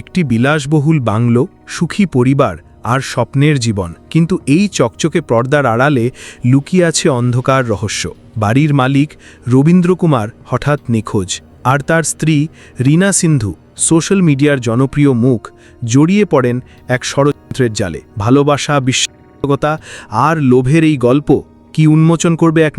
একটি বিলাসবহুল বাংলো, সুখী পরিবার আর স্বপ্নের জীবন। কিন্তু এই চকচকে পর্দার আড়ালে লুকিয়ে আছে অন্ধকার রহস্য। বাড়ির মালিক রবীন্দ্র কুমার হঠাৎ নিখোঁজ। আর তার স্ত্রী রীনা সিন্ধু, সোশ্যাল মিডিয়ার জনপ্রিয় মুখ, জড়িয়ে পড়েন এক ষড়যন্ত্রের জালে। ভালোবাসা, বিশ্বাসযোগ্যতা আর লোভের এই গল্প কি উন্মোচন করবে এক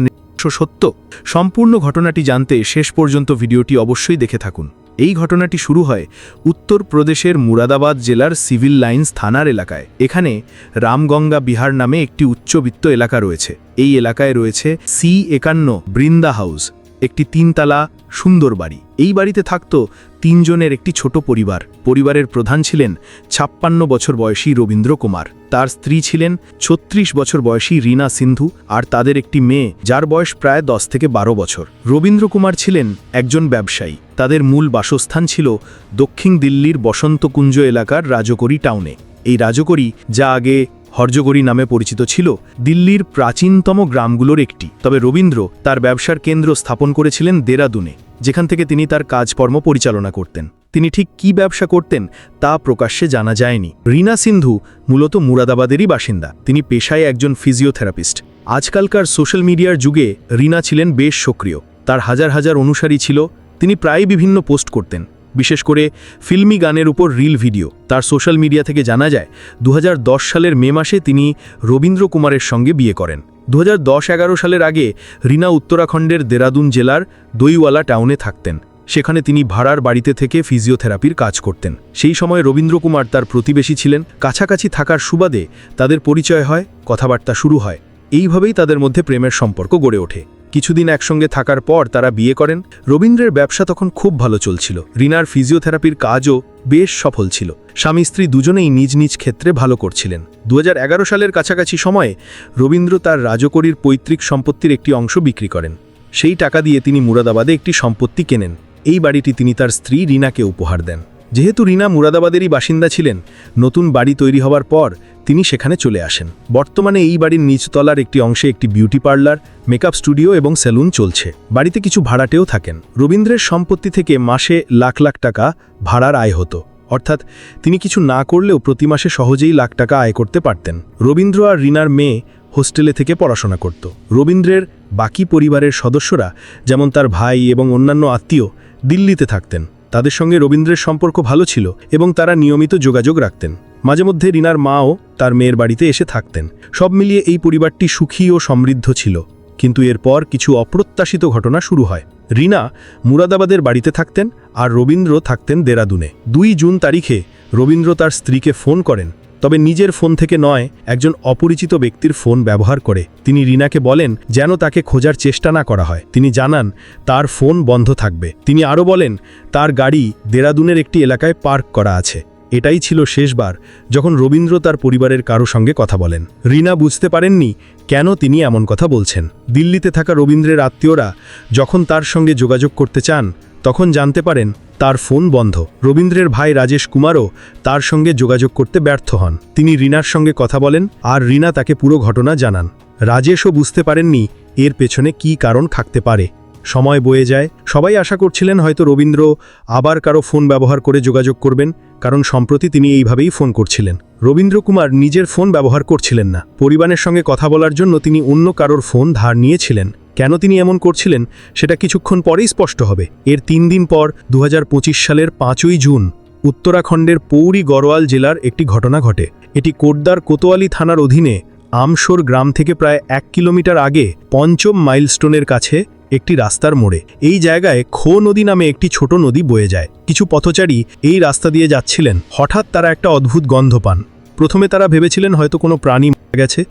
সত্য? সম্পূর্ণ ঘটনাটি জানতে শেষ পর্যন্ত ভিডিওটি অবশ্যই দেখে থাকুন। এই ঘটনাটি শুরু হয় উত্তরপ্রদেশের মুরাদাবাদ জেলার সিভিল লাইন্স থানার এলাকায়। এখানে রামগঙ্গা বিহার নামে একটি উচ্চবিত্ত এলাকা রয়েছে। এই এলাকায় রয়েছে সি একান্ন বৃন্দা হাউস, একটি তিনতলা সুন্দর বাড়ি। এই বাড়িতে থাকত তিনজনের একটি ছোট পরিবার। পরিবারের প্রধান ছিলেন ছাপ্পান্ন বছর বয়সী রবীন্দ্র কুমার। তার স্ত্রী ছিলেন ছত্রিশ বছর বয়সী রীনা সিন্ধু আর তাদের একটি মেয়ে, যার বয়স প্রায় দশ থেকে বারো বছর। রবীন্দ্র কুমার ছিলেন একজন ব্যবসায়ী। তাদের মূল বাসস্থান ছিল দক্ষিণ দিল্লির বসন্তকুঞ্জ এলাকার রাজকরি টাউনে। এই রাজকরি যা আগে হরজগরি নামে পরিচিত ছিল, দিল্লির প্রাচীনতম গ্রামগুলোর একটি। তবে রবীন্দ্র তার ব্যবসার কেন্দ্র স্থাপন করেছিলেন দেরাদুনে, যেখান থেকে তিনি তার কাজকর্ম পরিচালনা করতেন। তিনি ঠিক কি ব্যবসা করতেন, তা প্রকাশ্যে জানা যায়নি। রীনা সিন্ধু মূলত মুরাদাবাদেরই বাসিন্দা। তিনি পেশায় একজন ফিজিওথেরাপিস্ট। আজকালকার সোশ্যাল মিডিয়ার যুগে রীনা ছিলেন বেশ সক্রিয়। তার হাজার হাজার অনুসারী ছিল, তিনি প্রায় বিভিন্ন পোস্ট করতেন। বিশেষ করে ফিল্মি গানের উপর রিল ভিডিও। তার সোশ্যাল মিডিয়া থেকে জানা যায়, দুহাজার দশ সালের মে মাসে তিনি রবীন্দ্র কুমারের সঙ্গে বিয়ে করেন। দু হাজার এগারো সালের আগে রিনা উত্তরাখণ্ডের দেরাদুন জেলার দইওয়ালা টাউনে থাকতেন। সেখানে তিনি ভাড়ার বাড়িতে থেকে ফিজিওথেরাপির কাজ করতেন। সেই সময় রবীন্দ্র কুমার তার প্রতিবেশী ছিলেন। কাছাকাছি থাকার সুবাদে তাদের পরিচয় হয়, কথাবার্তা শুরু হয়। এইভাবেই তাদের মধ্যে প্রেমের সম্পর্ক গড়ে ওঠে। কিছুদিন একসঙ্গে থাকার পর তারা বিয়ে করেন। রবীন্দ্রের ব্যবসা তখন খুব ভালো চলছিল। রিনার ফিজিওথেরাপির কাজও বেশ সফল ছিল। স্বামী স্ত্রী দুজনেই নিজ নিজ ক্ষেত্রে ভালো করছিলেন। দু হাজার এগারো সালের কাছাকাছি সময়ে রবীন্দ্র তার রাজকরীর পৈতৃক সম্পত্তির একটি অংশ বিক্রি করেন। সেই টাকা দিয়ে তিনি মুরাদাবাদে একটি সম্পত্তি কেনেন। এই বাড়িটি তিনি তার স্ত্রী রিনাকে উপহার দেন। যেহেতু রিনা মুরাদাবাদেরই বাসিন্দা ছিলেন, নতুন বাড়ি তৈরি হওয়ার পর তিনি সেখানে চলে আসেন। বর্তমানে এই বাড়ির নিচতলার একটি অংশে একটি বিউটি পার্লার, মেকআপ স্টুডিও এবং সেলুন চলছে। বাড়িতে কিছু ভাড়াটেও থাকেন। রবীন্দ্রের সম্পত্তি থেকে মাসে লাখ লাখ টাকা ভাড়ার আয় হতো। অর্থাৎ তিনি কিছু না করলেও প্রতি মাসে সহজেই লাখ টাকা আয় করতে পারতেন। রবীন্দ্র আর রিনার মেয়ে হোস্টেলে থেকে পড়াশোনা করত। রবীন্দ্রের বাকি পরিবারের সদস্যরা, যেমন তার ভাই এবং অন্যান্য আত্মীয়, দিল্লিতে থাকতেন। তাদের সঙ্গে রবীন্দ্রের সম্পর্ক ভালো ছিল এবং তারা নিয়মিত যোগাযোগ রাখতেন। মাঝে মধ্যে রিনার মাও তার মেয়ের বাড়িতে এসে থাকতেন। সব মিলিয়ে এই পরিবারটি সুখী ও সমৃদ্ধ ছিল। কিন্তু এরপর কিছু অপ্রত্যাশিত ঘটনা শুরু হয়। রিনা মুরাদাবাদের বাড়িতে থাকতেন আর রবীন্দ্র থাকতেন দেরাদুনে। দুই জুন তারিখে রবীন্দ্র তার স্ত্রীকে ফোন করেন তবে নিজের ফোন থেকে নয়, একজন অপরিচিত ব্যক্তির ফোন ব্যবহার করে। তিনি রিনাকে বলেন, যেন তাকে খোঁজার চেষ্টা না করা হয়। তিনি জানান, তার ফোন বন্ধ থাকবে। তিনি আরও বলেন, তার গাড়ি দেরাদুনের একটি এলাকায় পার্ক করা আছে। এটাই ছিল শেষবার, যখন রবীন্দ্র তার পরিবারের কারও সঙ্গে কথা বলেন। রিনা বুঝতে পারেননি কেন তিনি এমন কথা বলছেন। দিল্লিতে থাকা রবীন্দ্রের আত্মীয়রা যখন তার সঙ্গে যোগাযোগ করতে চান, তখন জানতে পারেন তার ফোন বন্ধ। রবীন্দ্রের ভাই রাজেশ কুমারও তার সঙ্গে যোগাযোগ করতে ব্যর্থ হন। তিনি রিনার সঙ্গে কথা বলেন আর রিনা তাকে পুরো ঘটনা জানান। রাজেশও বুঝতে পারেননি এর পেছনে কি কারণ থাকতে পারে। সময় বয়ে যায়, সবাই আশা করছিলেন হয়তো রবীন্দ্র আবার কারও ফোন ব্যবহার করে যোগাযোগ করবেন। কারণ সম্প্রতি তিনি এইভাবেই ফোন করছিলেন। রবীন্দ্র কুমার নিজের ফোন ব্যবহার করছিলেন না। পরিবারের সঙ্গে কথা বলার জন্য তিনি অন্য কারোর ফোন ধার নিয়েছিলেন। কেন তিনি এমন করছিলেন, সেটা কিছুক্ষণ পরেই স্পষ্ট হবে। এর তিন দিন পর দু হাজার পঁচিশ সালের পাঁচই জুন, উত্তরাখণ্ডের পৌরি গড়ওয়াল জেলার একটি ঘটনা ঘটে। এটি কোটদার কোতোয়ালি থানার অধীনে আমশোর গ্রাম থেকে প্রায় এক কিলোমিটার আগে পঞ্চম মাইলস্টোনের কাছে একটি রাস্তার মোড়ে। এই জায়গায় খো নদী নামে একটি ছোট নদী বয়ে যায়। কিছু পথচারী এই রাস্তা দিয়ে যাচ্ছিলেন। হঠাৎ তারা একটা অদ্ভুত গন্ধ পান। প্রথমে তারা ভেবেছিলেন হয়তো কোনো প্রাণী মারা গেছে।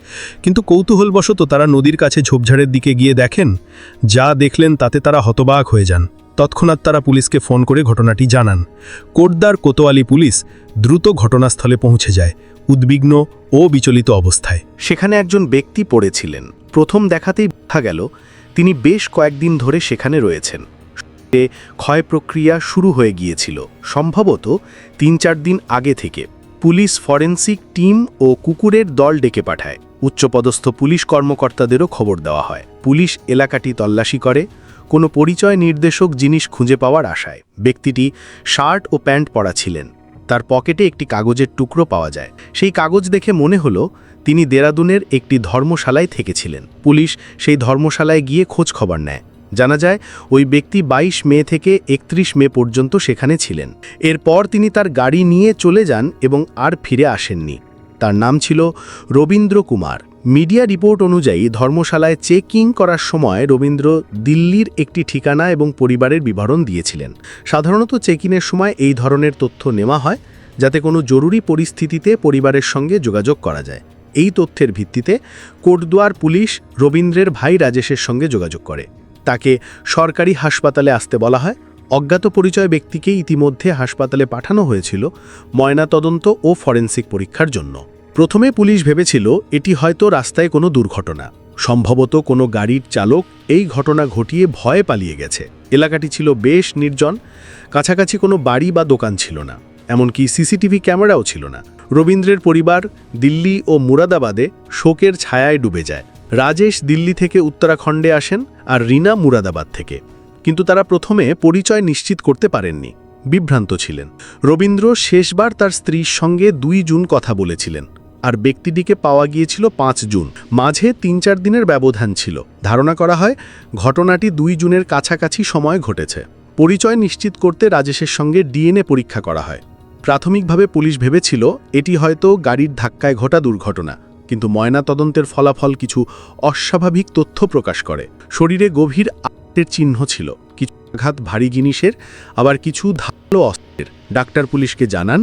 কিন্তু কৌতূহলবশত তারা নদীর কাছে ঝোপঝাড়ের দিকে গিয়ে দেখেন, যা দেখলেন তাতে তারা হতবাক হয়ে যান। তৎক্ষণাৎ তারা পুলিশকে ফোন করে ঘটনাটি জানান। কোটদার কোতোয়ালি পুলিশ দ্রুত ঘটনাস্থলে পৌঁছে যায়, উদ্বিগ্ন ও বিচলিত অবস্থায়। সেখানে একজন ব্যক্তি পড়েছিলেন। প্রথম দেখাতেই দেখা গেল তিনি বেশ কয়েকদিন ধরে সেখানে রয়েছেন। ক্ষয় প্রক্রিয়া শুরু হয়ে গিয়েছিল। সম্ভবত তিন চার দিন আগে থেকে পুলিশ ফরেন্সিক টিম ও কুকুরের দল ডেকে পাঠায়। উচ্চপদস্থ পুলিশ কর্মকর্তাদেরও খবর দেওয়া হয়। পুলিশ এলাকাটি তল্লাশি করে। কোনো পরিচয় নির্দেশক জিনিস খুঁজে পাওয়ার আশায়। ব্যক্তিটি শার্ট ও প্যান্ট পরা ছিলেন। তার পকেটে একটি কাগজের টুকরো পাওয়া যায়। সেই কাগজ দেখে মনে হলো, তিনি দেরাদুনের একটি ধর্মশালায় থেকেছিলেন। পুলিশ সেই ধর্মশালায় গিয়ে খোঁজ খবর নেয়। জানা যায়, ওই ব্যক্তি ২২ মে থেকে একত্রিশ মে পর্যন্ত সেখানে ছিলেন। এরপর তিনি তার গাড়ি নিয়ে চলে যান এবং আর ফিরে আসেননি। তার নাম ছিল রবীন্দ্র কুমার। মিডিয়া রিপোর্ট অনুযায়ী ধর্মশালায় চেক চেকিং করার সময় রবীন্দ্র দিল্লির একটি ঠিকানা এবং পরিবারের বিবরণ দিয়েছিলেন। সাধারণত চেকিংয়ের সময় এই ধরনের তথ্য নেওয়া হয়, যাতে কোনো জরুরি পরিস্থিতিতে পরিবারের সঙ্গে যোগাযোগ করা যায়। এই তথ্যের ভিত্তিতে কোটদুয়ার পুলিশ রবীন্দ্রের ভাই রাজেশের সঙ্গে যোগাযোগ করে। তাকে সরকারি হাসপাতালে আসতে বলা হয়। অজ্ঞাত পরিচয় ব্যক্তিকে ইতিমধ্যে হাসপাতালে পাঠানো হয়েছিল ময়নাতদন্ত ও ফরেন্সিক পরীক্ষার জন্য। প্রথমে পুলিশ ভেবেছিল এটি হয়তো রাস্তায় কোনো দুর্ঘটনা। সম্ভবত কোনো গাড়ির চালক এই ঘটনা ঘটিয়ে ভয়ে পালিয়ে গেছে। এলাকাটি ছিল বেশ নির্জন, কাছাকাছি কোনো বাড়ি বা দোকান ছিল না, এমনকি সিসিটিভি ক্যামেরাও ছিল না। রবীন্দ্রের পরিবার দিল্লি ও মুরাদাবাদে শোকের ছায়ায় ডুবে যায়। রাজেশ দিল্লি থেকে উত্তরাখণ্ডে আসেন আর রিনা মুরাদাবাদ থেকে। কিন্তু তারা প্রথমে পরিচয় নিশ্চিত করতে পারেননি। বিভ্রান্ত ছিলেন। রবীন্দ্র শেষবার তার স্ত্রীর সঙ্গে দুই জুন কথা বলেছিলেন। আর ব্যক্তিটিকে পাওয়া গিয়েছিল পাঁচ জুন। মাঝে তিন চার দিনের ব্যবধান ছিল। ধারণা করা হয়, ঘটনাটি দুই জুনের কাছাকাছি সময় ঘটেছে। পরিচয় নিশ্চিত করতে রাজেশের সঙ্গে ডিএনএ পরীক্ষা করা হয়। প্রাথমিকভাবে পুলিশ ভেবেছিল, এটি হয়তো গাড়ির ধাক্কায় ঘটা দুর্ঘটনা, কিন্তু ময়না তদন্তের ফলাফল কিছু অস্বাভাবিক তথ্য প্রকাশ করে। শরীরে গভীর আঘাতের চিহ্ন ছিল, কিছু আঘাত ভারী জিনিসের, আবার কিছু ধারালো অস্ত্রের। ডাক্তার পুলিশকে জানান,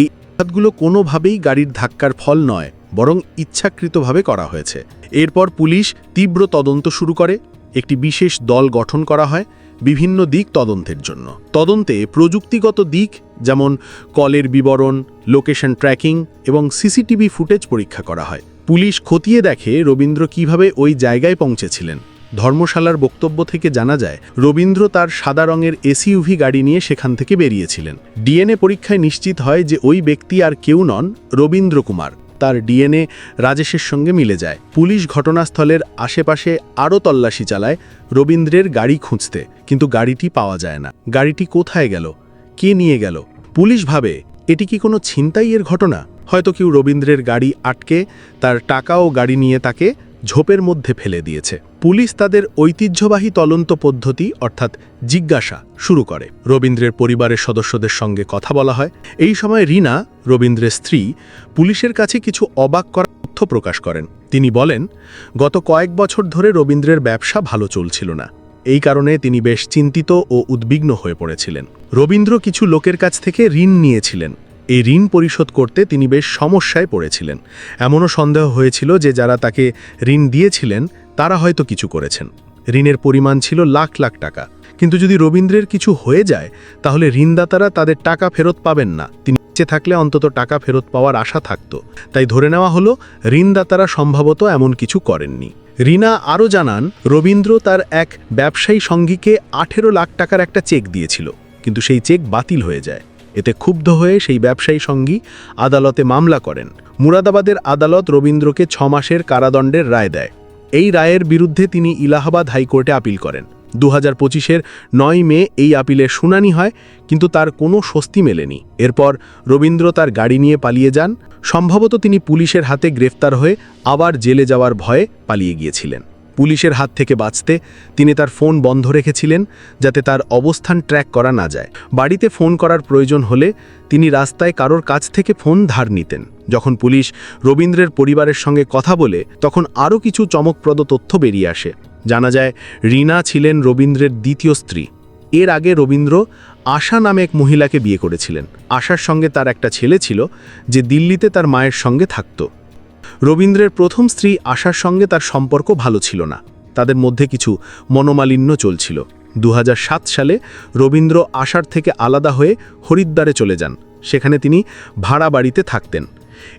এই আঘাতগুলো কোনোভাবেই গাড়ির ধাক্কার ফল নয়, বরং ইচ্ছাকৃতভাবে করা হয়েছে। এরপর পুলিশ তীব্র তদন্ত শুরু করে, একটি বিশেষ দল গঠন করা হয় বিভিন্ন দিক তদন্তের জন্য। তদন্তে প্রযুক্তিগত দিক যেমন কলের বিবরণ, লোকেশন ট্র্যাকিং এবং সিসিটিভি ফুটেজ পরীক্ষা করা হয়। পুলিশ খতিয়ে দেখে রবীন্দ্র কীভাবে ওই জায়গায় পৌঁছেছিলেন। ধর্মশালার বক্তব্য থেকে জানা যায়, রবীন্দ্র তার সাদা রঙের এসইউভি গাড়ি নিয়ে সেখান থেকে বেরিয়েছিলেন। ডিএনএ পরীক্ষায় নিশ্চিত হয় যে ওই ব্যক্তি আর কেউ নন রবীন্দ্র কুমার। তার ডিএনএ রাজেশের সঙ্গে মিলে যায়। পুলিশ ঘটনাস্থলের আশেপাশে আরও তল্লাশি চালায় রবীন্দ্রের গাড়ি খুঁজতে। কিন্তু গাড়িটি পাওয়া যায় না। গাড়িটি কোথায় গেল? কে নিয়ে গেল? পুলিশ ভাবে, এটি কি কোনো ছিনতাইয়ের ঘটনা? হয়তো কেউ রবীন্দ্রের গাড়ি আটকে, তার টাকা ও গাড়ি নিয়ে তাকে ঝোপের মধ্যে ফেলে দিয়েছে। পুলিশ তাদের ঐতিহ্যবাহী তদন্ত পদ্ধতি, অর্থাৎ জিজ্ঞাসা, শুরু করে। রবীন্দ্রের পরিবারের সদস্যদের সঙ্গে কথা বলা হয়। এই সময় রিনা, রবীন্দ্রের স্ত্রী, পুলিশের কাছে কিছু অবাক করা তথ্য প্রকাশ করেন। তিনি বলেন, গত কয়েক বছর ধরে রবীন্দ্রের ব্যবসা ভালো চলছিল না। এই কারণে তিনি বেশ চিন্তিত ও উদ্বিগ্ন হয়ে পড়েছিলেন। রবীন্দ্র কিছু লোকের কাছ থেকে ঋণ নিয়েছিলেন। এই ঋণ পরিশোধ করতে তিনি বেশ সমস্যায় পড়েছিলেন। এমনও সন্দেহ হয়েছিল যে যারা তাকে ঋণ দিয়েছিলেন তারা হয়তো কিছু করেছেন। ঋণের পরিমাণ ছিল লাখ লাখ টাকা। কিন্তু যদি রবীন্দ্রের কিছু হয়ে যায়, তাহলে ঋণদাতারা তাদের টাকা ফেরত পাবেন না। তিনি বেঁচে থাকলে অন্তত টাকা ফেরত পাওয়ার আশা থাকত। তাই ধরে নেওয়া হলো, ঋণদাতারা সম্ভবত এমন কিছু করেননি। রিনা আরও জানান, রবীন্দ্র তার এক ব্যবসায়ী সঙ্গীকে আঠেরো লাখ টাকার একটা চেক দিয়েছিল। কিন্তু সেই চেক বাতিল হয়ে যায়। এতে ক্ষুব্ধ হয়ে সেই ব্যবসায়ী সঙ্গী আদালতে মামলা করেন। মুরাদাবাদের আদালত রবীন্দ্রকে ছ মাসের কারাদণ্ডের রায় দেয়। এই রায়ের বিরুদ্ধে তিনি ইলাহাবাদ হাইকোর্টে আপিল করেন। দু হাজার পঁচিশের নয় মে এই আপিলের শুনানি হয়, কিন্তু তার কোনো স্বস্তি মেলেনি। এরপর রবীন্দ্র তার গাড়ি নিয়ে পালিয়ে যান। সম্ভবত তিনি পুলিশের হাতে গ্রেফতার হয়ে আবার জেলে যাওয়ার ভয়ে পালিয়ে গিয়েছিলেন। পুলিশের হাত থেকে বাঁচতে তিনি তার ফোন বন্ধ রেখেছিলেন যাতে তার অবস্থান ট্র্যাক করা না যায়। বাড়িতে ফোন করার প্রয়োজন হলে তিনি রাস্তায় কারোর কাছ থেকে ফোন ধার নিতেন। যখন পুলিশ রবীন্দ্রের পরিবারের সঙ্গে কথা বলে, তখন আরও কিছু চমকপ্রদ তথ্য বেরিয়ে আসে। জানা যায়, রিনা ছিলেন রবীন্দ্রের দ্বিতীয় স্ত্রী। এর আগে রবীন্দ্র আশা নামে এক মহিলাকে বিয়ে করেছিলেন। আশার সঙ্গে তার একটা ছেলে ছিল, যে দিল্লিতে তার মায়ের সঙ্গে থাকত। রবীন্দ্রের প্রথম স্ত্রী আশার সঙ্গে তার সম্পর্ক ভালো ছিল না। তাদের মধ্যে কিছু মনোমালিন্য চলছিল। দু হাজার সাত সালে রবীন্দ্র আশার থেকে আলাদা হয়ে হরিদ্বারে চলে যান। সেখানে তিনি ভাড়া বাড়িতে থাকতেন।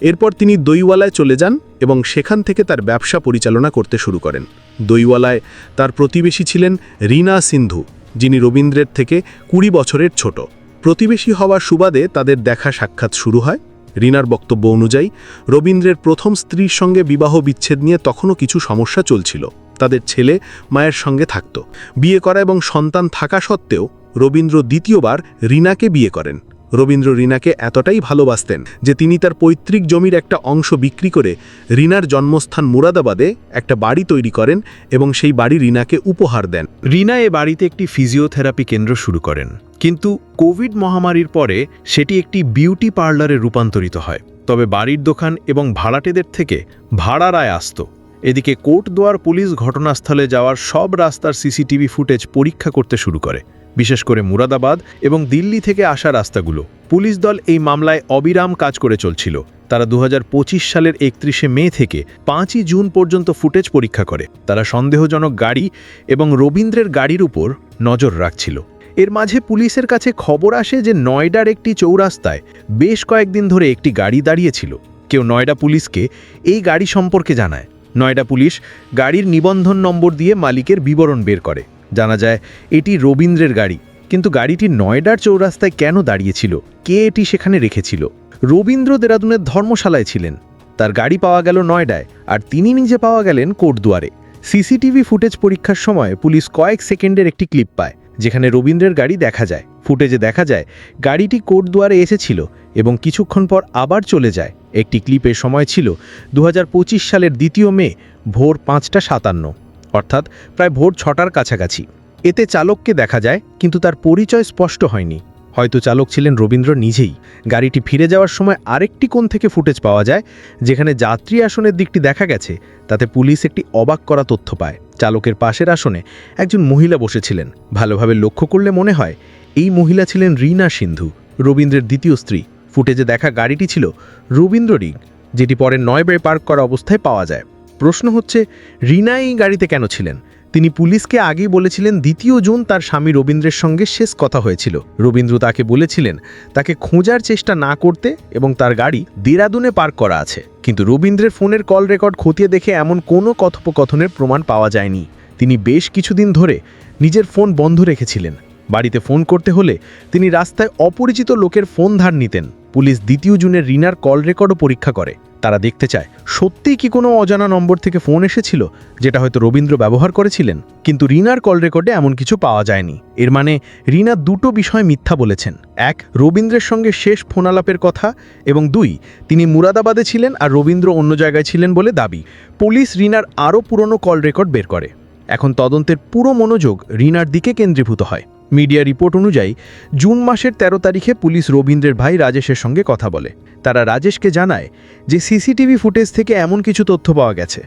এরপর তিনি দইওয়ালায় চলে যান এবং সেখান থেকে তার ব্যবসা পরিচালনা করতে শুরু করেন। দইওয়ালায় তার প্রতিবেশী ছিলেন রিনা সিন্ধু, যিনি রবীন্দ্রের থেকে কুড়ি বছরের ছোট। প্রতিবেশী হওয়ার সুবাদে তাদের দেখা সাক্ষাৎ শুরু হয়। রিনার বক্তব্য অনুযায়ী, রবীন্দ্রের প্রথম স্ত্রীর সঙ্গে বিবাহ বিচ্ছেদ নিয়ে তখনও কিছু সমস্যা চলছিল। তাদের ছেলে মায়ের সঙ্গে থাকত। বিয়ে করা এবং সন্তান থাকা সত্ত্বেও রবীন্দ্র দ্বিতীয়বার রিনাকে বিয়ে করেন। রবীন্দ্র রিনাকে এতটাই ভালোবাসতেন যে তিনি তার পৈতৃক জমির একটা অংশ বিক্রি করে রিনার জন্মস্থান মুরাদাবাদে একটা বাড়ি তৈরি করেন এবং সেই বাড়ি রিনাকে উপহার দেন। রিনা এ বাড়িতে একটি ফিজিওথেরাপি কেন্দ্র শুরু করেন। কিন্তু কোভিড মহামারীর পরে সেটি একটি বিউটি পার্লারে রূপান্তরিত হয়। তবে বাড়ির দোকান এবং ভাড়াটেদের থেকে ভাড়া রায় আসত। এদিকে কোর্টদুয়ার পুলিশ ঘটনাস্থলে যাওয়ার সব রাস্তার সিসিটিভি ফুটেজ পরীক্ষা করতে শুরু করে, বিশেষ করে মুরাদাবাদ এবং দিল্লি থেকে আসা রাস্তাগুলো। পুলিশ দল এই মামলায় অবিরাম কাজ করে চলছিল। তারা দু হাজার পঁচিশ সালের একত্রিশে মে থেকে পাঁচই জুন পর্যন্ত ফুটেজ পরীক্ষা করে। তারা সন্দেহজনক গাড়ি এবং রবীন্দ্রের গাড়ির উপর নজর রাখছিল। এর মাঝে পুলিশের কাছে খবর আসে যে নয়ডার একটি চৌরাস্তায় বেশ কয়েকদিন ধরে একটি গাড়ি দাঁড়িয়েছিল কেউ নয়ডা পুলিশকে এই গাড়ি সম্পর্কে জানায়। নয়ডা পুলিশ গাড়ির নিবন্ধন নম্বর দিয়ে মালিকের বিবরণ বের করে। জানা যায়, এটি রবীন্দ্রের গাড়ি। কিন্তু গাড়িটি নয়ডার চৌরাস্তায় কেন দাঁড়িয়েছিল? কে এটি সেখানে রেখেছিল? রবীন্দ্র দেরাদুনের ধর্মশালায় ছিলেন। তার গাড়ি পাওয়া গেল নয়ডায় আর তিনি নিজে পাওয়া গেলেন কোটদুয়ারে। সিসিটিভি ফুটেজ পরীক্ষার সময় পুলিশ কয়েক সেকেন্ডের একটি ক্লিপ পায়। যেখানে রবীন্দ্রের গাড়ি দেখা যায়। ফুটেজে দেখা যায়, গাড়িটি কোটদুয়ারে এসেছিল এবং কিছুক্ষণ পর আবার চলে যায়। একটি ক্লিপের সময় ছিল দু হাজার পঁচিশ সালের দ্বিতীয় মে, ভোর পাঁচটা সাতান্ন। অর্থাৎ প্রায় ভোর ছটার কাছাকাছি। এতে চালককে দেখা যায়, কিন্তু তার পরিচয় স্পষ্ট হয়নি। হয়তো চালক ছিলেন রবীন্দ্র নিজেই। গাড়িটি ফিরে যাওয়ার সময় আরেকটি কোণ থেকে ফুটেজ পাওয়া যায়, যেখানে যাত্রী আসনের দিকটি দেখা গেছে। তাতে পুলিশ একটি অবাক করা তথ্য পায়। চালকের পাশের আসনে একজন মহিলা বসেছিলেন। ভালোভাবে লক্ষ্য করলে মনে হয়, এই মহিলা ছিলেন রীনা সিন্ধু, রবীন্দ্রের দ্বিতীয় স্ত্রী। ফুটেজে দেখা গাড়িটি ছিল রবীন্দ্র রিগ যেটি পরে নয়বে পার্ক করা অবস্থায় পাওয়া যায়। প্রশ্ন হচ্ছে, রিনা এই গাড়িতে কেন ছিলেন? তিনি পুলিশকে আগেই বলেছিলেন দ্বিতীয় জুন তার স্বামী রবীন্দ্রের সঙ্গে শেষ কথা হয়েছিল। রবীন্দ্র তাকে বলেছিলেন, তাকে খোঁজার চেষ্টা না করতে এবং তার গাড়ি দেরাদুনে পার্ক করা আছে। কিন্তু রবীন্দ্রের ফোনের কল রেকর্ড খতিয়ে দেখে এমন কোনো কথোপকথনের প্রমাণ পাওয়া যায়নি। তিনি বেশ কিছুদিন ধরে নিজের ফোন বন্ধ রেখেছিলেন। বাড়িতে ফোন করতে হলে তিনি রাস্তায় অপরিচিত লোকের ফোন ধার নিতেন। পুলিশ দ্বিতীয় জুনের রিনার কল রেকর্ডও পরীক্ষা করে। তারা দেখতে চায়। সত্যিই কি কোনো অজানা নম্বর থেকে ফোন এসেছিল, যেটা হয়তো রবীন্দ্র ব্যবহার করেছিলেন? কিন্তু রিনার কল রেকর্ডে এমন কিছু পাওয়া যায়নি। এর মানে রিনা দুটো বিষয় মিথ্যা বলেছেন। এক, রবীন্দ্রের সঙ্গে শেষ ফোনালাপের কথা এবং দুই, তিনি মুরাদাবাদে ছিলেন আর রবীন্দ্র অন্য জায়গায় ছিলেন বলে দাবি। পুলিশ রিনার আরও পুরনো কল রেকর্ড বের করে। এখন তদন্তের পুরো মনোযোগ রিনার দিকে কেন্দ্রীভূত হয়। মিডিয়া রিপোর্ট অনুযায়ী, জুন মাসের ১৩ তারিখে পুলিশ রবীন্দ্রের ভাই রাজেশের সঙ্গে কথা বলে। তারা রাজেশকে জানায় যে, সিসিটিভি ফুটেজ থেকে এমন কিছু তথ্য পাওয়া গেছে।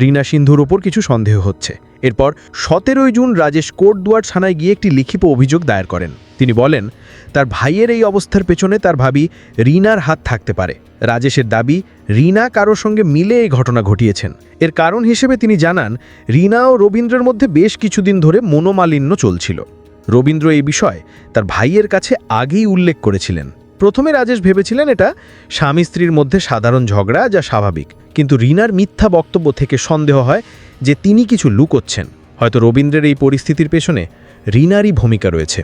রিনা সিন্ধুর ওপর কিছু সন্দেহ হচ্ছে। এরপর সতেরোই জুন রাজেশ কোটদুয়ার থানায় গিয়ে একটি লিখিত অভিযোগ দায়ের করেন। তিনি বলেন, তার ভাইয়ের এই অবস্থার পেছনে তার ভাবি রিনার হাত থাকতে পারে। রাজেশের দাবি, রিনা কারোর সঙ্গে মিলে এই ঘটনা ঘটিয়েছেন। এর কারণ হিসেবে তিনি জানান, রিনা ও রবীন্দ্রের মধ্যে বেশ কিছুদিন ধরে মনোমালিন্য চলছিল। রবীন্দ্র এই বিষয় তার ভাইয়ের কাছে আগেই উল্লেখ করেছিলেন। প্রথমে রাজেশ ভেবেছিলেন এটা স্বামী স্ত্রীর মধ্যে সাধারণ ঝগড়া যা স্বাভাবিক। কিন্তু রিনার মিথ্যা বক্তব্য থেকে সন্দেহ হয় যে তিনি কিছু লুকোচ্ছেন। হয়তো রবীন্দ্রের এই পরিস্থিতির পেছনে রিনারই ভূমিকা রয়েছে।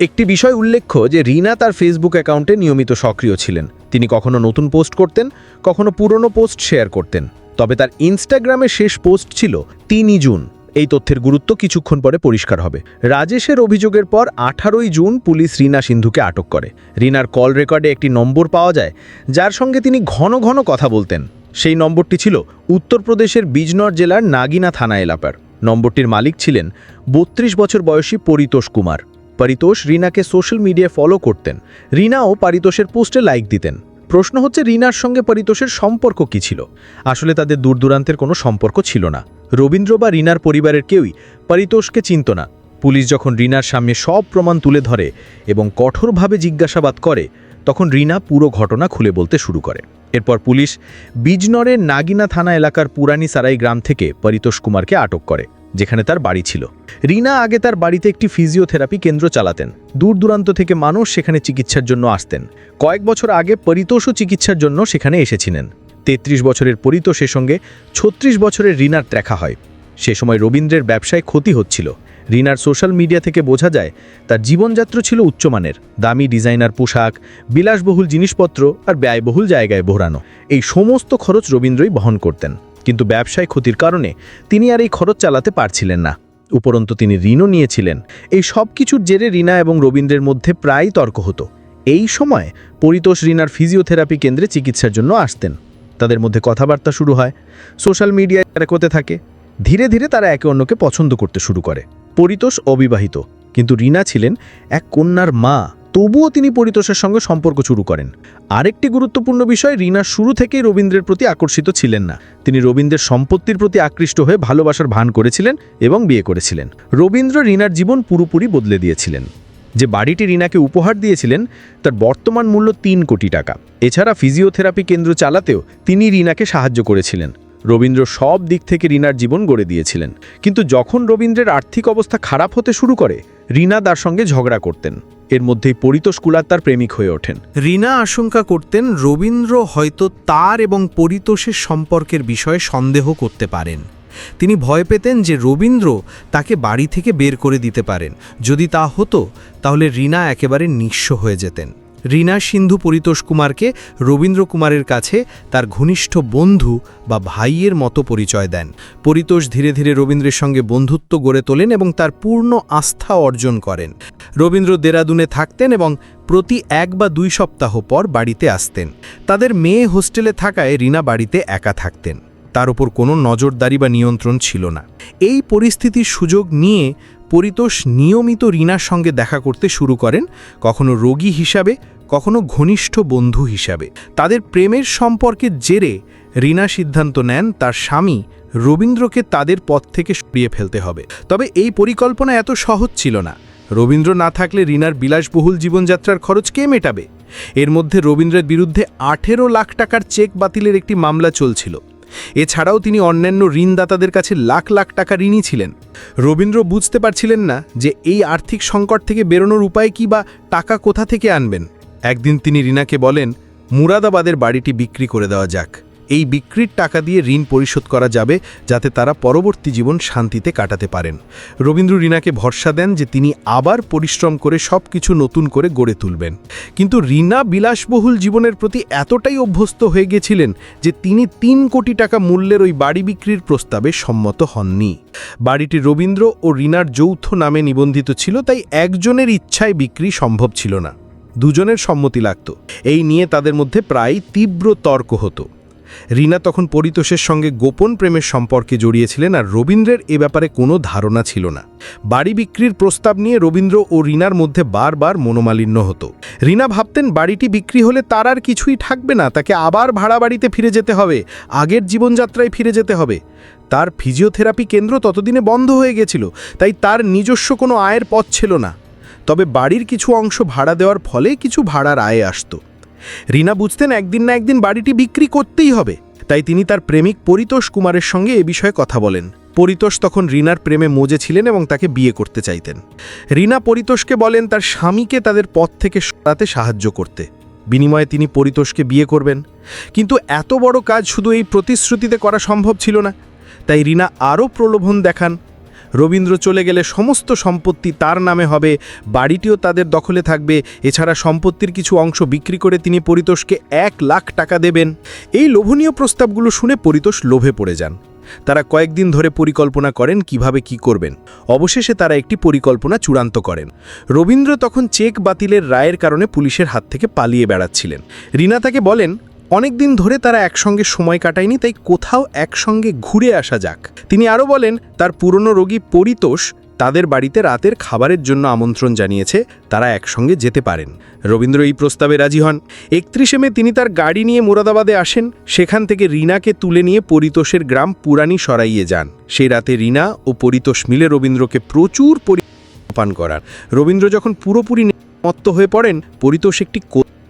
একটি বিষয় উল্লেখ্য যে রিনা তার ফেসবুক অ্যাকাউন্টে নিয়মিত সক্রিয় ছিলেন। তিনি কখনো নতুন পোস্ট করতেন, কখনো পুরনো পোস্ট শেয়ার করতেন। তবে তার ইনস্টাগ্রামে শেষ পোস্ট ছিল তিনই জুন। তথ্যের গুরুত্ব কিছুক্ষণ পরে পরিষ্কার হবে। রাজেশের অভিযোগের পর আঠারোই জুন পুলিশ রিনা সিন্ধুকে আটক করে। রিনার কল রেকর্ডে একটি নম্বর পাওয়া যায়, যার সঙ্গে তিনি ঘন ঘন কথা বলতেন। সেই নম্বরটি ছিল উত্তরপ্রদেশের বিজনর জেলার নাগিনা থানা এলাকার। নম্বরটির মালিক ছিলেন বত্রিশ বছর বয়সী পরিতোষ কুমার। পরিতোষ রিনাকে সোশ্যাল মিডিয়ায় ফলো করতেন। রিনাও পারিতোষের পোস্টে লাইক দিতেন। প্রশ্ন হচ্ছে, রিনার সঙ্গে পরিতোষের সম্পর্ক কি ছিল? আসলে তাদের দূরদূরান্তের কোনো সম্পর্ক ছিল না। রবীন্দ্র বা রিনার পরিবারের কেউই পরিতোষকে চিনত না। পুলিশ যখন রিনার সামনে সব প্রমাণ তুলে ধরে এবং কঠোরভাবে জিজ্ঞাসাবাদ করে, তখন রিনা পুরো ঘটনা খুলে বলতে শুরু করে। এরপর পুলিশ বিজনরের নাগিনা থানা এলাকার পুরানি সারাই গ্রাম থেকে পরিতোষ কুমারকে আটক করে। যেখানে তার বাড়ি ছিল। রিনা আগে তার বাড়িতে একটি ফিজিওথেরাপি কেন্দ্র চালাতেন। দূর দূরান্ত থেকে মানুষ সেখানে চিকিৎসার জন্য আসতেন। কয়েক বছর আগে পরিতোষও চিকিৎসার জন্য সেখানে এসেছিলেন। তেত্রিশ বছরের পরিতোষের সঙ্গে ছত্রিশ বছরের রিনার দেখা হয়। সে সময় রবীন্দ্রের ব্যবসায় ক্ষতি হচ্ছিল। রিনার সোশ্যাল মিডিয়া থেকে বোঝা যায়, তার জীবনযাত্রা ছিল উচ্চমানের। দামি ডিজাইনার পোশাক, বিলাসবহুল জিনিসপত্র আর ব্যয়বহুল জায়গায় ভরানো এই সমস্ত খরচ রবীন্দ্রই বহন করতেন। কিন্তু ব্যবসায় ক্ষতির কারণে তিনি আর এই খরচ চালাতে পারছিলেন না। উপরন্তু তিনি ঋণও নিয়েছিলেন। এই সব কিছুর জেরে রিনা এবং রবীন্দ্রের মধ্যে প্রায় তর্ক হতো। এই সময় পরিতোষ রিনার ফিজিওথেরাপি কেন্দ্রে চিকিৎসার জন্য আসতেন। তাদের মধ্যে কথাবার্তা শুরু হয়, সোশ্যাল মিডিয়ায় করতে থাকে। ধীরে ধীরে তারা একে অন্যকে পছন্দ করতে শুরু করে। পরিতোষ অবিবাহিত, কিন্তু রিনা ছিলেন এক কন্যার মা। তবুও তিনি পরিতোষের সঙ্গে সম্পর্ক শুরু করেন। আরেকটি গুরুত্বপূর্ণ বিষয়, রিনা শুরু থেকেই রবীন্দ্রের প্রতি আকর্ষিত ছিলেন না। তিনি রবীন্দ্রের সম্পত্তির প্রতি আকৃষ্ট হয়ে ভালোবাসার ভান করেছিলেন এবং বিয়ে করেছিলেন। রবীন্দ্র রিনার জীবন পুরোপুরি বদলে দিয়েছিলেন। যে বাড়িটি রিনাকে উপহার দিয়েছিলেন, তার বর্তমান মূল্য তিন কোটি টাকা। এছাড়া ফিজিওথেরাপি কেন্দ্র চালাতেও তিনি রিনাকে সাহায্য করেছিলেন। রবীন্দ্র সব দিক থেকে রিনার জীবন গড়ে দিয়েছিলেন। কিন্তু যখন রবীন্দ্রের আর্থিক অবস্থা খারাপ হতে শুরু করে, রিনা তার সঙ্গে ঝগড়া করতেন। এর মধ্যেই পরিতোষ কুলার তার প্রেমিক হয়ে ওঠেন। রিনা আশঙ্কা করতেন রবীন্দ্র হয়তো তার এবং পরিতোষের সম্পর্কের বিষয়ে সন্দেহ করতে পারেন। তিনি ভয় পেতেন যে রবীন্দ্র তাকে বাড়ি থেকে বের করে দিতে পারেন। যদি তা হতো, তাহলে রিনা একেবারে নিঃস্ব হয়ে যেতেন। রিনা সিন্ধু পরিতোষ কুমারকে রবীন্দ্র কুমারের কাছে তার ঘনিষ্ঠ বন্ধু বা ভাইয়ের মতো পরিচয় দেন। পরিতোষ ধীরে ধীরে রবীন্দ্রের সঙ্গে বন্ধুত্ব গড়ে তোলেন এবং তার পূর্ণ আস্থা অর্জন করেন। রবীন্দ্র দেরাদুনে থাকতেন এবং প্রতি এক বা দুই সপ্তাহ পর বাড়িতে আসতেন। তাদের মেয়ে হোস্টেলে থাকায় রিনা বাড়িতে একা থাকতেন। তার উপর কোনো নজরদারি বা নিয়ন্ত্রণ ছিল না। এই পরিস্থিতির সুযোগ নিয়ে পরিতোষ নিয়মিত রিনার সঙ্গে দেখা করতে শুরু করেন, কখনো রোগী হিসাবে, কখনো ঘনিষ্ঠ বন্ধু হিসাবে। তাদের প্রেমের সম্পর্কের জেরে রিনা সিদ্ধান্ত নেন তার স্বামী রবীন্দ্রকে তাদের পথ থেকে সরিয়ে ফেলতে হবে। তবে এই পরিকল্পনা এত সহজ ছিল না। রবীন্দ্র না থাকলে রিনার বিলাসবহুল জীবনযাত্রার খরচ কে মেটাবে? এর মধ্যে রবীন্দ্রের বিরুদ্ধে আঠেরো লাখ টাকার চেক বাতিলের একটি মামলা চলছিল। এছাড়াও তিনি অন্যান্য ঋণদাতাদের কাছে লাখ লাখ টাকা ঋণী ছিলেন। রবীন্দ্র বুঝতে পারছিলেন না যে এই আর্থিক সংকট থেকে বেরোনোর উপায় কি বা টাকা কোথা থেকে আনবেন। একদিন তিনি রিনাকে বলেন, মুরাদাবাদের বাড়িটি বিক্রি করে দেওয়া যাক। এই বিক্রির টাকা দিয়ে ঋণ পরিশোধ করা যাবে যাতে তারা পরবর্তী জীবন শান্তিতে কাটাতে পারেন। রবীন্দ্র রিনাকে ভরসা দেন যে তিনি আবার পরিশ্রম করে সব কিছু নতুন করে গড়ে তুলবেন। কিন্তু রিনা বিলাসবহুল জীবনের প্রতি এতটাই অভ্যস্ত হয়ে গেছিলেন যে তিনি তিন কোটি টাকা মূল্যের ওই বাড়ি বিক্রির প্রস্তাবে সম্মত হননি। বাড়িটি রবীন্দ্র ও রিনার যৌথ নামে নিবন্ধিত ছিল, তাই একজনের ইচ্ছায় বিক্রি সম্ভব ছিল না। দুজনের সম্মতি লাগত। এই নিয়ে তাদের মধ্যে প্রায় তীব্র তর্ক হতো। রিনা তখন পরিতোষের সঙ্গে গোপন প্রেমের সম্পর্কে জড়িয়েছিলেন আর রবীন্দ্রের এ ব্যাপারে কোনো ধারণা ছিল না। বাড়ি বিক্রির প্রস্তাব নিয়ে রবীন্দ্র ও রিনার মধ্যে বারবার মনোমালিন্য হতো। রিনা ভাবতেন বাড়িটি বিক্রি হলে তার আর কিছুই থাকবে না, তাকে আবার ভাড়া বাড়িতে ফিরে যেতে হবে, আগের জীবনযাত্রায় ফিরে যেতে হবে। তার ফিজিওথেরাপি কেন্দ্র ততদিনে বন্ধ হয়ে গেছিল, তাই তার নিজস্ব কোনো আয়ের পথ ছিল না। তবে বাড়ির কিছু অংশ ভাড়া দেওয়ার ফলে কিছু ভাড়ার আয় আসতো। রিনা বুঝতেন একদিন না একদিন বাড়িটি বিক্রি করতেই হবে। তাই তিনি তার প্রেমিক পরিতোষ কুমারের সঙ্গে এ বিষয়ে কথা বলেন। পরিতোষ তখন রিনার প্রেমে মজে ছিলেন এবং তাকে বিয়ে করতে চাইতেন। রিনা পরিতোষকে বলেন তার স্বামীকে তাদের পথ থেকে সরাতে সাহায্য করতে। বিনিময়ে তিনি পরিতোষকে বিয়ে করবেন। কিন্তু এত বড় কাজ শুধু এই প্রতিশ্রুতিতে করা সম্ভব ছিল না। তাই রিনা আরও প্রলোভন দেখান। রবীন্দ্র চলে গেলে সমস্ত সম্পত্তি তার নামে হবে, বাড়িটিও তাদের দখলে থাকবে, এছাড়া সম্পত্তির কিছু অংশ বিক্রি করে তিনি পরিতোষকে এক লাখ টাকা দেবেন। এই লোভনীয় প্রস্তাবগুলো শুনে পরিতোষ লোভে পড়ে যান। তারা কয়েকদিন ধরে পরিকল্পনা করেন কীভাবে কি করবেন। অবশেষে তারা একটি পরিকল্পনা চূড়ান্ত করেন। রবীন্দ্র তখন চেক বাতিলের রায়ের কারণে পুলিশের হাত থেকে পালিয়ে বেড়াচ্ছিলেন। রিনা তাকে বলেন অনেক দিন ধরে তারা একসঙ্গে সময় কাটায়নি, তাই কোথাও একসঙ্গে ঘুরে আসা যাক। তিনি আরও বলেন, তার পুরনো রোগী পরিতোষ তাদের বাড়িতে রাতের খাবারের জন্য আমন্ত্রণ জানিয়েছে, তারা একসঙ্গে যেতে পারেন। রবীন্দ্র এই প্রস্তাবে রাজি হন। একত্রিশে মে তিনি তার গাড়ি নিয়ে মুরাদাবাদে আসেন। সেখান থেকে রিনাকে তুলে নিয়ে পরিতোষের গ্রাম পুরানি সরাইয়ে যান। সেই রাতে রিনা ও পরিতোষ মিলে রবীন্দ্রকে প্রচুর পরিপান করার। রবীন্দ্র যখন পুরোপুরি মত্ত হয়ে পড়েন, পরিতোষ একটি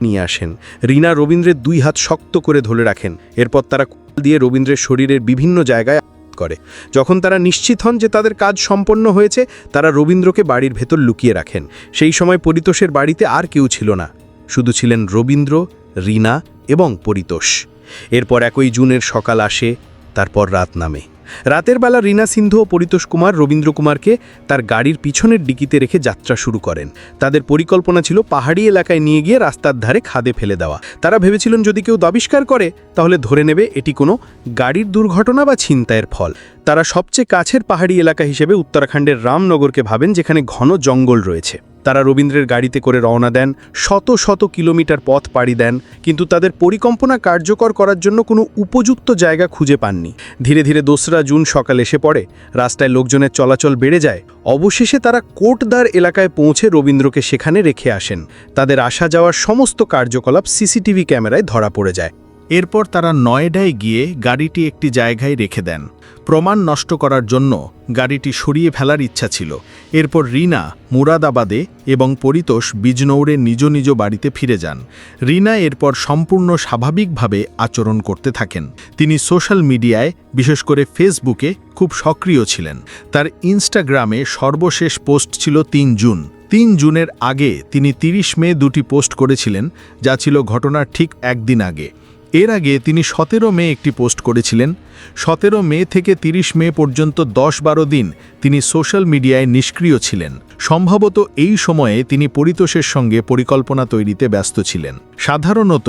নিয়ে আসেন। রিনা রবীন্দ্রের দুই হাত শক্ত করে ধরে রাখেন। এরপর তারা কোল দিয়ে রবীন্দ্রের শরীরের বিভিন্ন জায়গায় করে। যখন তারা নিশ্চিত হন যে তাদের কাজ সম্পন্ন হয়েছে, তারা রবীন্দ্রকে বাড়ির ভেতর লুকিয়ে রাখেন। সেই সময় পরিতোষের বাড়িতে আর কেউ ছিল না। শুধু ছিলেন রবীন্দ্র, রিনা এবং পরিতোষ। এরপর একই জুনের সকাল আসে, তারপর রাত নামে। রাতের বেলা রিনা সিন্ধু ও পরিতোষ কুমার রবীন্দ্র কুমারকে তার গাড়ির পিছনের ডিকিতে রেখে যাত্রা শুরু করেন। তাদের পরিকল্পনা ছিল পাহাড়ি এলাকায় নিয়ে গিয়ে রাস্তার ধারে খাদে ফেলে দেওয়া। তারা ভেবেছিলেন, যদি কেউ দাবিষ্কার করে, তাহলে ধরে নেবে এটি কোনো গাড়ির দুর্ঘটনা বা ছিনতাইয়ের ফল। তারা সবচেয়ে কাছের পাহাড়ি এলাকা হিসেবে উত্তরাখণ্ডের রামনগরকে ভাবেন, যেখানে ঘন জঙ্গল রয়েছে। তারা রবীন্দ্রের গাড়িতে করে রওনা দেন, শত শত কিলোমিটার পথ পাড়ি দেন, কিন্তু তাদের পরিকল্পনা কার্যকর করার জন্য কোনো উপযুক্ত জায়গা খুঁজে পাননি। ধীরে ধীরে দোসরা জুন সকাল এসে পড়ে, রাস্তায় লোকজনের চলাচল বেড়ে যায়। অবশেষে তারা কোটদার এলাকায় পৌঁছে রবীন্দ্রকে সেখানে রেখে আসেন। তাদের আসা যাওয়ার সমস্ত কার্যকলাপ সিসিটিভি ক্যামেরায় ধরা পড়ে যায়। এরপর তারা নয়ডায় গিয়ে গাড়িটি একটি জায়গায় রেখে দেন। প্রমাণ নষ্ট করার জন্য গাড়িটি সরিয়ে ফেলার ইচ্ছা ছিল। এরপর রিনা, মুরাদাবাদে এবং পরিতোষ বিজনৌরে নিজ নিজ বাড়িতে ফিরে যান। রিনা এরপর সম্পূর্ণ স্বাভাবিকভাবে আচরণ করতে থাকেন। তিনি সোশ্যাল মিডিয়ায়, বিশেষ করে ফেসবুকে, খুব সক্রিয় ছিলেন। তার ইনস্টাগ্রামে সর্বশেষ পোস্ট ছিল তিন জুন। তিন জুনের আগে তিনি ৩০ মে দুটি পোস্ট করেছিলেন, যা ছিল ঘটনার ঠিক একদিন আগে। এর আগে তিনি সতেরো মে একটি পোস্ট করেছিলেন। সতেরো মে থেকে ৩০ মে পর্যন্ত দশ বারো দিন তিনি সোশ্যাল মিডিয়ায় নিষ্ক্রিয় ছিলেন। সম্ভবত এই সময়ে তিনি পরিতোষের সঙ্গে পরিকল্পনা তৈরিতে ব্যস্ত ছিলেন। সাধারণত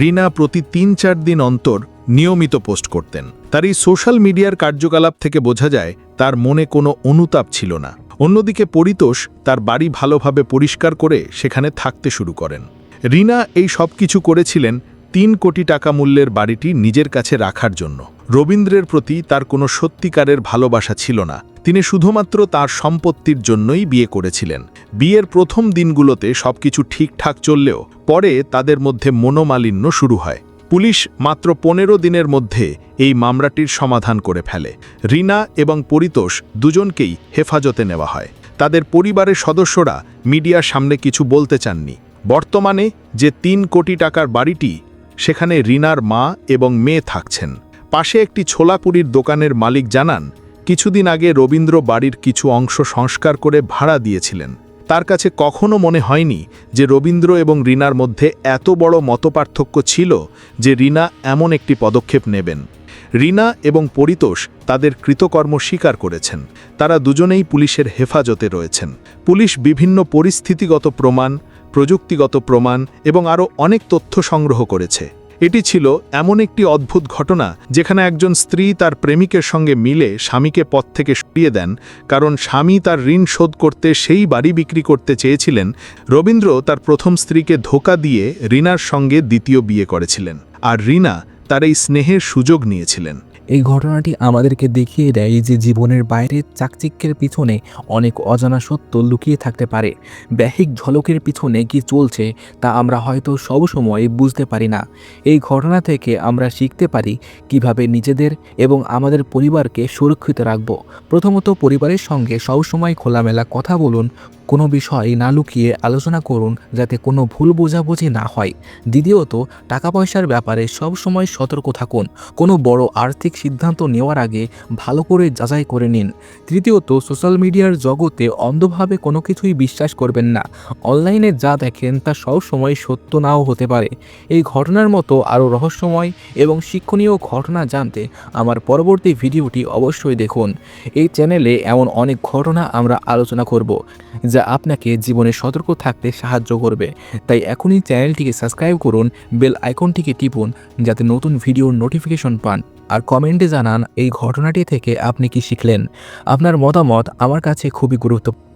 রিনা প্রতি তিন চার দিন অন্তর নিয়মিত পোস্ট করতেন। তার এই সোশ্যাল মিডিয়ার কার্যকলাপ থেকে বোঝা যায়, তার মনে কোনো অনুতাপ ছিল না। অন্যদিকে পরিতোষ তার বাড়ি ভালোভাবে পরিষ্কার করে সেখানে থাকতে শুরু করেন। রিনা এই সব কিছু করেছিলেন তিন কোটি টাকা মূল্যের বাড়িটি নিজের কাছে রাখার জন্য। রবীন্দ্রের প্রতি তার কোনো সত্যিকারের ভালোবাসা ছিল না। তিনি শুধুমাত্র তার সম্পত্তির জন্যই বিয়ে করেছিলেন। বিয়ের প্রথম দিনগুলোতে সবকিছু ঠিকঠাক চললেও পরে তাদের মধ্যে মনোমালিন্য শুরু হয়। পুলিশ মাত্র পনেরো দিনের মধ্যে এই মামলাটির সমাধান করে ফেলে। রিনা এবং পরিতোষ দুজনকেই হেফাজতে নেওয়া হয়। তাদের পরিবারের সদস্যরা মিডিয়ার সামনে কিছু বলতে চাননি। বর্তমানে যে তিন কোটি টাকার বাড়িটি সেখানে রিনার মা এবং মেয়ে থাকছেন। পাশে একটি ছোলাপুরির দোকানের মালিক জানান, কিছুদিন আগে রবীন্দ্র বাড়ির কিছু অংশ সংস্কার করে ভাড়া দিয়েছিলেন। তার কাছে কখনো মনে হয়নি যে রবীন্দ্র এবং রিনার মধ্যে এত বড় মতপার্থক্য ছিল যে রিনা এমন একটি পদক্ষেপ নেবেন। রিনা এবং পরিতোষ তাদের কৃতকর্ম স্বীকার করেছেন। তারা দুজনেই পুলিশের হেফাজতে রয়েছেন। পুলিশ বিভিন্ন পরিস্থিতিগত প্রমাণ প্রযুক্তিগত প্রমাণ এবং আরও অনেক তথ্য সংগ্রহ করেছে। এটি ছিল এমন একটি অদ্ভুত ঘটনা যেখানে একজন স্ত্রী তার প্রেমিকের সঙ্গে মিলে স্বামীকে পথ থেকে সরিয়ে দেন, কারণ স্বামী তার ঋণ শোধ করতে সেই বাড়ি বিক্রি করতে চেয়েছিলেন। রবীন্দ্র তার প্রথম স্ত্রীকে ধোকা দিয়ে রিনার সঙ্গে দ্বিতীয় বিয়ে করেছিলেন, আর রিনা তার এই স্নেহের সুযোগ নিয়েছিলেন। এই ঘটনাটি আমাদেরকে দেখিয়ে দেয় যে জীবনের বাইরের চাকচিক্যের পিছনে অনেক অজানা সত্য লুকিয়ে থাকতে পারে। ব্যাহিক ঝলকের পিছনে কি চলছে তা আমরা হয়তো সবসময় বুঝতে পারি না। এই ঘটনা থেকে আমরা শিখতে পারি কীভাবে নিজেদের এবং আমাদের পরিবারকে সুরক্ষিত রাখব। প্রথমত পরিবারের সঙ্গে সবসময় খোলামেলা কথা বলুন কোনো বিষয় না লুকিয়ে আলোচনা করুন যাতে কোনো ভুল বোঝাবুঝি না হয়। দ্বিতীয়ত টাকা পয়সার ব্যাপারে সবসময় সতর্ক থাকুন। কোনো বড় আর্থিক সিদ্ধান্ত নেওয়ার আগে ভালো করে যাচাই করে নিন। তৃতীয়ত, সোশ্যাল মিডিয়ার জগতে অন্ধভাবে কোনো কিছুই বিশ্বাস করবেন না। অনলাইনে যা দেখেন তা সবসময় সত্য নাও হতে পারে। এই ঘটনার মতো আরও রহস্যময় এবং শিক্ষণীয় ঘটনা জানতে আমার পরবর্তী ভিডিওটি অবশ্যই দেখুন। এই চ্যানেলে এমন অনেক ঘটনা আমরা আলোচনা করব যা আপনাকে জীবনে সতর্ক থাকতে সাহায্য করবে। তাই এখনই চ্যানেলটিকে সাবস্ক্রাইব করুন, বেল আইকনটিকে টিপুন, যাতে নতুন ভিডিওর নোটিফিকেশন পান। আর কমেন্টে জানান, এই ঘটনাটি থেকে আপনি কি শিখলেন? আপনার মতামত আমার কাছে খুবই গুরুত্বপূর্ণ